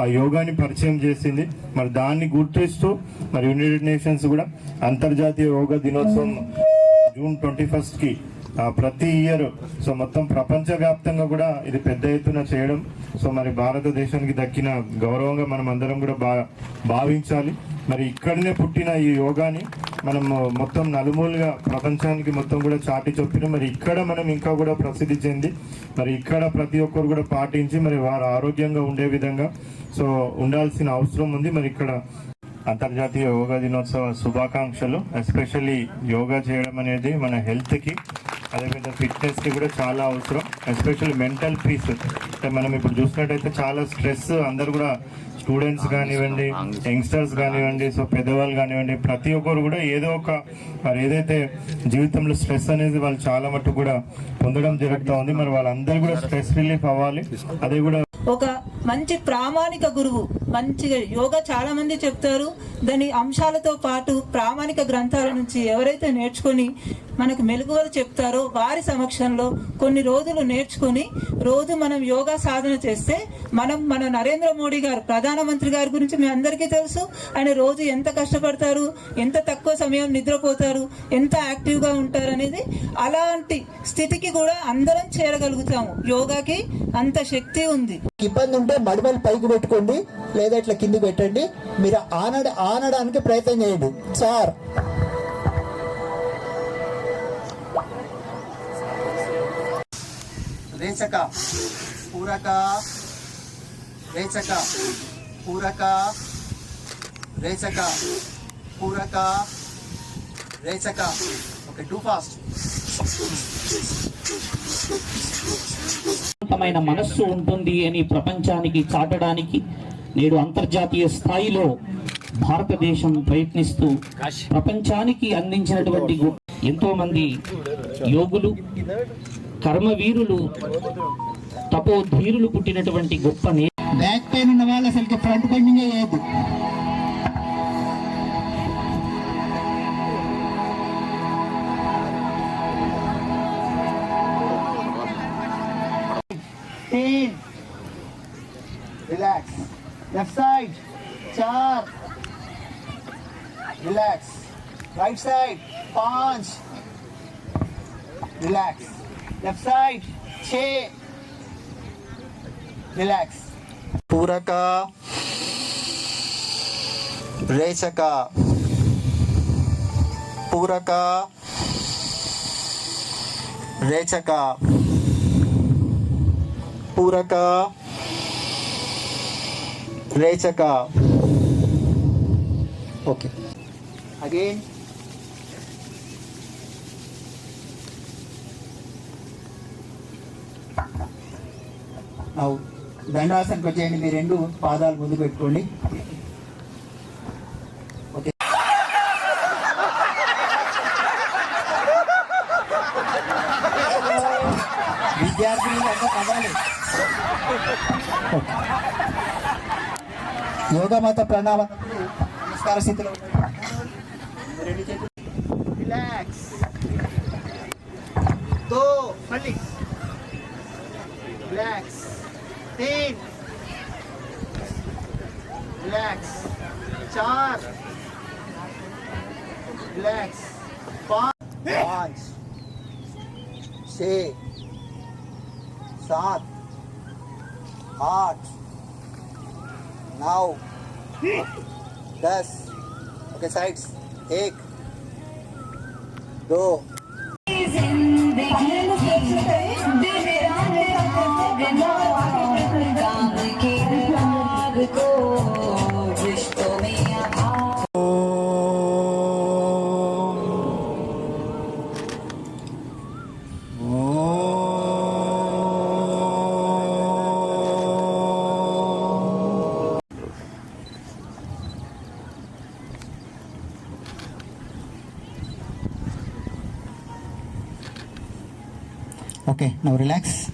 ఆ యోగాని పరిచయం చేసింది. మరి దాన్ని గుర్తిస్తూ మరి యునైటెడ్ నేషన్స్ కూడా అంతర్జాతీయ యోగా దినోత్సవం జూన్ ట్వంటీ ఫస్ట్కి ప్రతి ఇయర్. సో మొత్తం ప్రపంచవ్యాప్తంగా కూడా ఇది పెద్ద ఎత్తున చేయడం. సో మరి భారతదేశానికి దక్కిన గౌరవంగా మనం అందరం కూడా బా భావించాలి. మరి ఇక్కడనే పుట్టిన ఈ యోగాని మనము మొత్తం నలుమూలుగా ప్రపంచానికి మొత్తం కూడా చాటి చొప్పిన మరి ఇక్కడ మనం ఇంకా కూడా ప్రసిద్ధి చెంది మరి ఇక్కడ ప్రతి ఒక్కరు కూడా పాటించి మరి వారు ఆరోగ్యంగా ఉండే విధంగా సో ఉండాల్సిన అవసరం ఉంది. మరి ఇక్కడ అంతర్జాతీయ యోగా దినోత్సవ శుభాకాంక్షలు ఎస్పెషల్లీ యోగా చేయడం అనేది మన హెల్త్కి అదేవిధంగా ఫిట్నెస్కి కూడా చాలా అవసరం ఎస్పెషల్లీ మెంటల్ పీస్ అంటే మనం ఇప్పుడు చూసినట్టయితే చాలా స్ట్రెస్ అందరు కూడా స్టూడెంట్స్ కానివ్వండి యంగ్స్టర్స్ కానివ్వండి సో పెద్దవాళ్ళు కానివ్వండి ప్రతి ఒక్కరు కూడా ఏదో ఒక మరి ఏదైతే జీవితంలో స్ట్రెస్ అనేది వాళ్ళు చాలా మటుకు కూడా పొందడం జరుగుతూ ఉంది మరి వాళ్ళందరూ కూడా స్ట్రెస్ రిలీఫ్ అవ్వాలి. అది కూడా ఒక మంచి ప్రామాణిక గురువు మంచిగా యోగా చాలా మంది చెప్తారు. దాని అంశాలతో పాటు ప్రామాణిక గ్రంథాల నుంచి ఎవరైతే నేర్చుకొని మనకు మెలకువలు చెప్తారో వారి సమక్షంలో కొన్ని రోజులు నేర్చుకొని రోజు మనం యోగా సాధన చేస్తే మనం మన నరేంద్ర మోడీ గారు ప్రధానమంత్రి గారి గురించి మీ అందరికీ తెలుసు. ఆయన రోజు ఎంత కష్టపడతారు ఎంత తక్కువ సమయం నిద్రపోతారు ఎంత యాక్టివ్గా ఉంటారు అనేది అలాంటి స్థితికి కూడా అందరం చేరగలుగుతాము. యోగాకి అంత శక్తి ఉంది. ఇబ్బంది ఉంటే మడిమలు పైకి పెట్టుకోండి లేదా ఇట్లా కింది పెట్టండి. మీరు ఆనడ ఆనడానికి ప్రయత్నం చేయండి. సార్ రేచక పూరక రేచక పూరక రేచక పూరక రేచక ఓకే టూ ఫాస్ట్ మనస్సు ఉంటుంది అని ప్రపంచానికి చాటడానికి నేడు అంతర్జాతీయ స్థాయిలో భారతదేశం ప్రయత్నిస్తూ ప్రపంచానికి అందించినటువంటి ఎంతో మంది యోగులు కర్మవీరులు తపోధీరులు పుట్టినటువంటి గొప్ప బ్యాక్ పెయిన్ ఉన్న వాళ్ళు అసలు ఫ్రంట్ బెండింగ్ లేదు రిలాక్స్ లెఫ్ట్ సైడ్ చార్ రిలాక్స్ రైట్ సైడ్ పాంచ్ రిలాక్స్ लेफ़्ट साइड छ रिलैक्स पूरा का रेस का पूरा का रेच का पूरा का रेच का ओके। अगेन దండాసనకు వచ్చేయండి మీ రెండు పాదాలు ముందు పెట్టుకోండి. ఓకే. విద్యార్థులు యోగ మత ప్రణామ నమస్కార స్థితిలో రిలాక్స్తో మళ్ళీ. రిలాక్స్ तीन रिलैक्स चार रिलैक्स पाँच पाँच छः सात आठ नौ दस ओके साइड्स एक दो Okay, now relax.